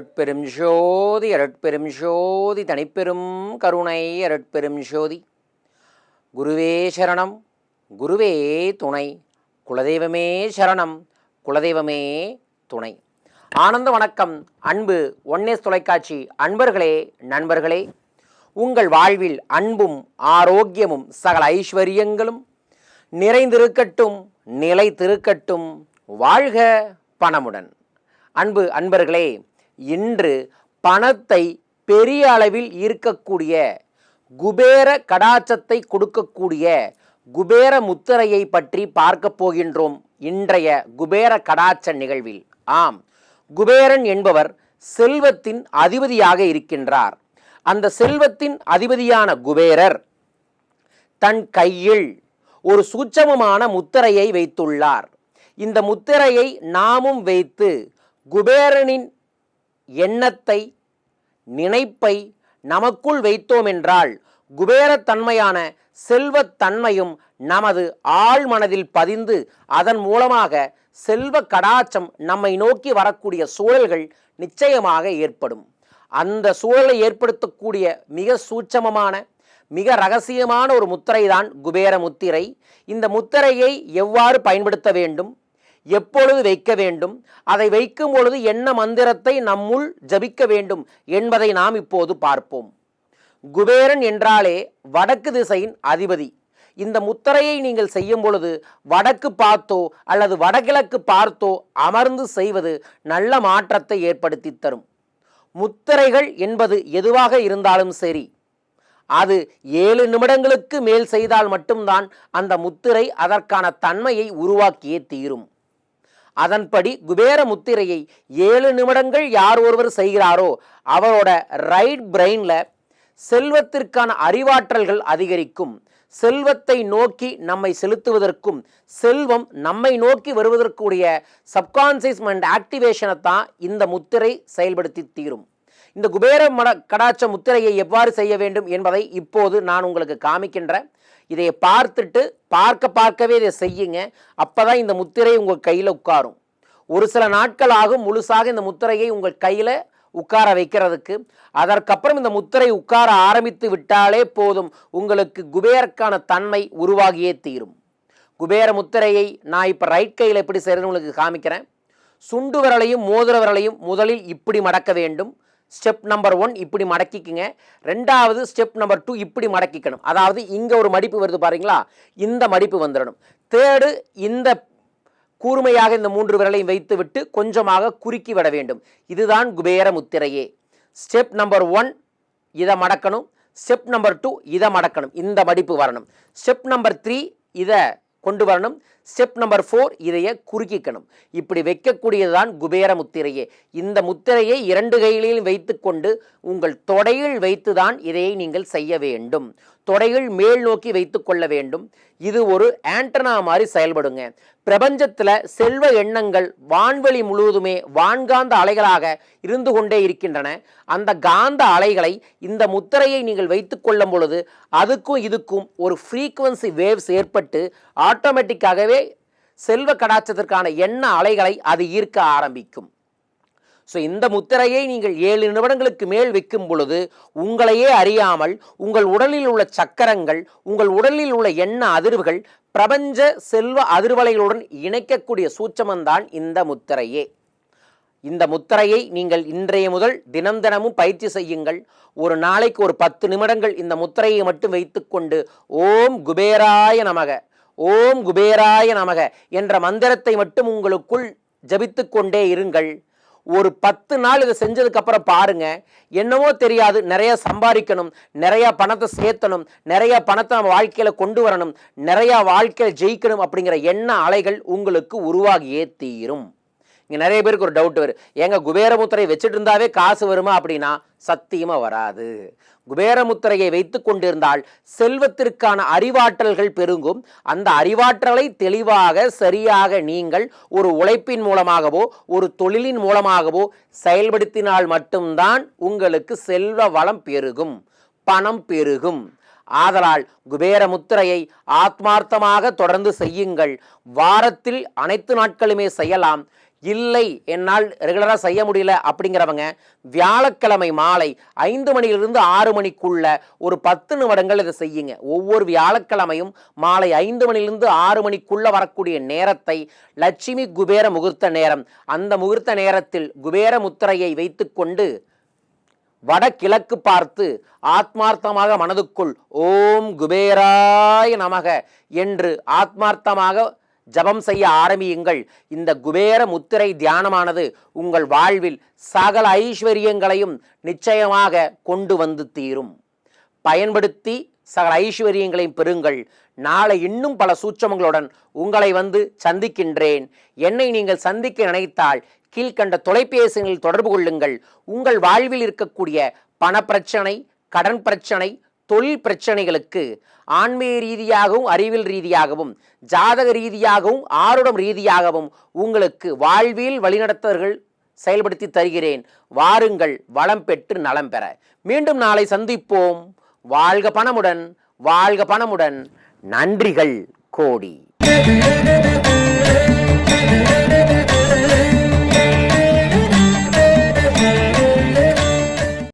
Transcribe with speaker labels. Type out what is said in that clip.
Speaker 1: அருட்பெரும் ஜோதி அருட்பெரும் ஜோதி தனிப்பெரும் கருணை அருட்பெரும் ஜோதி. குருவே சரணம் குருவே துணை குலதெய்வமே சரணம் குலதெய்வமே துணை. ஆனந்த வணக்கம் அன்பு ஒன்னேஸ் தொலைக்காட்சி அன்பர்களே நண்பர்களே. உங்கள் வாழ்வில் அன்பும் ஆரோக்கியமும் சகல ஐஸ்வர்யங்களும் நிறைந்திருக்கட்டும் நிலைத்திருக்கட்டும் வாழ்க பணமுடன். அன்பு அன்பர்களே இன்று பணத்தை பெரிய அளவில் ஈர்க்கக்கூடிய குபேர கடாச்சத்தை கொடுக்கக்கூடிய குபேர முத்திரையை பற்றி பார்க்க போகின்றோம் இன்றைய குபேர கடாச்ச நிகழ்வில். ஆம் குபேரன் என்பவர் செல்வத்தின் அதிபதியாக இருக்கின்றார். அந்த செல்வத்தின் அதிபதியான குபேரர் தன் கையில் ஒரு சூட்சமமான முத்திரையை வைத்துள்ளார். இந்த முத்திரையை நாமும் வைத்து குபேரனின் எண்ணத்தை நினைப்பை நமக்குள் வைத்தோம் என்றால் குபேரத்தன்மையான செல்வத்தன்மையும் நமது ஆழ் மனதில் பதிந்து அதன் மூலமாக செல்வ கடாச்சம் நம்மை நோக்கி வரக்கூடிய சூழல்கள் நிச்சயமாக ஏற்படும். அந்த சூழலை ஏற்படுத்தக்கூடிய மிக சூட்சமமான மிக ரகசியமான ஒரு முத்திரை தான் குபேர முத்திரை. இந்த முத்திரையை எவ்வாறு பயன்படுத்த வேண்டும்? எப்பொழுது வைக்க வேண்டும்? அதை வைக்கும் பொழுது என்ன மந்திரத்தை நம்முள் ஜபிக்க வேண்டும் என்பதை நாம் இப்போது பார்ப்போம். குபேரன் என்றாலே வடக்கு திசையின் அதிபதி. இந்த முத்திரையை நீங்கள் செய்யும் பொழுது வடக்கு பார்த்தோ அல்லது வடகிழக்கு பார்த்தோ அமர்ந்து செய்வது நல்ல மாற்றத்தை ஏற்படுத்தி தரும். முத்திரைகள் என்பது எதுவாக இருந்தாலும் சரி அது ஏழு நிமிடங்களுக்கு மேல் செய்தால் மட்டும்தான் அந்த முத்திரை அதற்கான தன்மையை உருவாக்கியே தீரும். அதன்படி குபேர முத்திரையை ஏழு நிமிடங்கள் யார் ஒருவர் செய்கிறாரோ அவரோட ரைட் பிரெயினில் செல்வத்திற்கான அறிவாற்றல்கள் அதிகரிக்கும். செல்வத்தை நோக்கி நம்மை செலுத்துவதற்கும் செல்வம் நம்மை நோக்கி வருவதற்குரிய சப்கான்சியஸ் மைண்ட் ஆக்டிவேஷனை தான் இந்த முத்திரை செயல்படுத்தி தீரும். இந்த குபேர மட கடாச்ச முத்திரையை எவ்வாறு செய்ய வேண்டும் என்பதை இப்போது நான் உங்களுக்கு காமிக்கின்றேன் இதை பார்த்துட்டு பார்க்க பார்க்கவே இதை செய்யுங்க. அப்போ தான் இந்த முத்திரை உங்கள் கையில் உட்காரும். ஒரு சில நாட்கள் ஆகும் முழுசாக இந்த முத்திரையை உங்கள் கையில் உட்கார வைக்கிறதுக்கு. அதற்கப்புறம் இந்த முத்திரை உட்கார ஆரம்பித்து விட்டாலே போதும் உங்களுக்கு குபேரக்கான தன்மை உருவாகியே தீரும். குபேர முத்திரையை நான் இப்போ ரைட் கையில் எப்படி செய்கிறேன்னு உங்களுக்கு காமிக்கிறேன். சுண்டு விரலையும் மோதிர விரலையும் முதலில் இப்படி மடக்க வேண்டும். ஸ்டெப் நம்பர் ஒன் இப்படி மடக்கிக்குங்க. ரெண்டாவது ஸ்டெப் நம்பர் டூ இப்படி மடக்கிக்கணும். அதாவது இங்கே ஒரு மடிப்பு வருது பாருங்களா? இந்த மடிப்பு வந்துடணும் தேர்டு இந்த கூர்மையாக இந்த மூன்று விரலையும் வைத்துவிட்டு கொஞ்சமாக குறுக்கி விட வேண்டும். இதுதான் குபேர முத்திரையே. ஸ்டெப் நம்பர் ஒன் இதை மடக்கணும். ஸ்டெப் நம்பர் டூ இதை மடக்கணும். இந்த மடிப்பு வரணும். ஸ்டெப் நம்பர் த்ரீ இதை கொண்டு வரணும். ஸ்டெப் நம்பர் ஃபோர் இதைய குறுக்கிக்கணும். இப்படி வைக்கக்கூடியதுதான் குபேர முத்திரையே. இந்த முத்திரையை இரண்டு கைகளிலும் வைத்துக்கொண்டு உங்கள் தொடையில் வைத்துதான் இதையை நீங்கள் செய்ய வேண்டும். தொடையில் மேல் நோக்கி வைத்துக் கொள்ள வேண்டும். இது ஒரு ஆண்டனா மாதிரி செயல்படுங்க. பிரபஞ்சத்தில் செல்வ எண்ணங்கள் வான்வெளி முழுவதுமே வான்காந்த அலைகளாக இருந்து கொண்டே இருக்கின்றன. அந்த காந்த அலைகளை இந்த முத்திரையை நீங்கள் வைத்துக் கொள்ளும் பொழுது அதுக்கும் இதுக்கும் ஒரு ஃப்ரீக்குவன்சி வேவ்ஸ் ஏற்பட்டு ஆட்டோமேட்டிக்காகவே செல்வ கடாச்சத்திற்கான எண்ண அலைகளை அது ஈர்க்க ஆரம்பிக்கும். ஸோ இந்த முத்திரையை நீங்கள் ஏழு நிமிடங்களுக்கு மேல் வைக்கும் பொழுது உங்களையே அறியாமல் உங்கள் உடலில் உள்ள சக்கரங்கள் உங்கள் உடலில் உள்ள எண்ண அதிர்வுகள் பிரபஞ்ச செல்வ அதிர்வலைகளுடன் இணைக்கக்கூடிய சூட்சமந்தான் இந்த முத்திரையே. இந்த முத்திரையை நீங்கள் இன்றைய முதல் தினம் தினமும் பயிற்சி செய்யுங்கள். ஒரு நாளைக்கு ஒரு பத்து நிமிடங்கள் இந்த முத்திரையை மட்டும் வைத்துக்கொண்டு ஓம் குபேராய நமக. ஓம் குபேராய நமக என்ற மந்திரத்தை மட்டும் உங்களுக்குள் ஜபித்து கொண்டே இருங்கள். ஒரு பத்து நாள் இதை செஞ்சதுக்கு அப்புறம் பாருங்க. என்னவோ தெரியாது. நிறைய சம்பாதிக்கணும். நிறைய பணத்தை சேர்த்தணும். நிறைய பணத்தை நம்ம வாழ்க்கையில கொண்டு வரணும். நிறைய வாழ்க்கையில ஜெயிக்கணும் அப்படிங்கிற எண்ண அலைகள் உங்களுக்கு உருவாகியே தீரும். இங்கே நிறைய பேருக்கு ஒரு டவுட் வரும். ஏங்க குபேரமுத்திரை வச்சுட்டு இருந்தாவே காசு வருமா அப்படின்னா சத்தியமா வராது. குபேரமுத்திரையை வைத்து கொண்டிருந்தால் செல்வத்திற்கான அறிவாற்றல்கள் பெருகும் அந்த அறிவாற்றலை தெளிவாக சரியாக நீங்கள் ஒரு உழைப்பின் மூலமாகவோ ஒரு தொழிலின் மூலமாகவோ செயல்படுத்தினால் மட்டும்தான் உங்களுக்கு செல்வ வளம் பெருகும் பணம் பெருகும். ஆதலால் குபேர முத்திரையை ஆத்மார்த்தமாக தொடர்ந்து செய்யுங்கள். வாரத்தில் அனைத்து நாட்களுமே செய்யலாம். இல்லை என்னால் ரெகுலராக செய்ய முடியல அப்படிங்கிறவங்க வியாழக்கிழமை மாலை ஐந்து மணியிலிருந்து ஆறு மணிக்குள்ள ஒரு பத்து நிமிடங்கள் இதை செய்யுங்க. ஒவ்வொரு வியாழக்கிழமையும் மாலை ஐந்து மணியிலிருந்து ஆறு மணிக்குள்ள வரக்கூடிய நேரத்தை லட்சுமி குபேர முகூர்த்த நேரம். அந்த முகூர்த்த நேரத்தில் குபேர முத்திரையை வைத்துக்கொண்டு வடகிழக்கு பார்த்து ஆத்மார்த்தமாக மனதுக்குள் ஓம் குபேராய நமக என்று ஆத்மார்த்தமாக ஜபம் செய்ய ஆரம்பியுங்கள். இந்த குபேர முத்திரை தியானமானது உங்கள் வாழ்வில் சகல ஐஸ்வர்யங்களையும் நிச்சயமாக கொண்டு வந்து தீரும். பயன்படுத்தி சகல ஐஸ்வர்யங்களையும் பெறுங்கள். நாளை இன்னும் பல சூட்சமங்களுடன் உங்களை வந்து சந்திக்கின்றேன். என்னை நீங்கள் சந்திக்க நினைத்தால் கீழ்கண்ட தொலைபேசிகளில் தொடர்பு கொள்ளுங்கள். உங்கள் வாழ்வில் இருக்கக்கூடிய பணப்பிரச்சனை கடன் பிரச்சனை தொழில் பிரச்சனைகளுக்கு ஆன்மீக ரீதியாகவும் அறிவியல் ரீதியாகவும் ஜாதக ரீதியாகவும் ஆருடம் ரீதியாகவும் உங்களுக்கு வாழ்வில் வழிநடத்தர்கள் செயல்படுத்தி தருகிறேன். வாருங்கள் வளம் பெற்று நலம் பெற. மீண்டும் நாளை சந்திப்போம். வாழ்க பணமுடன் வாழ்க பணமுடன். நன்றிகள் கோடி.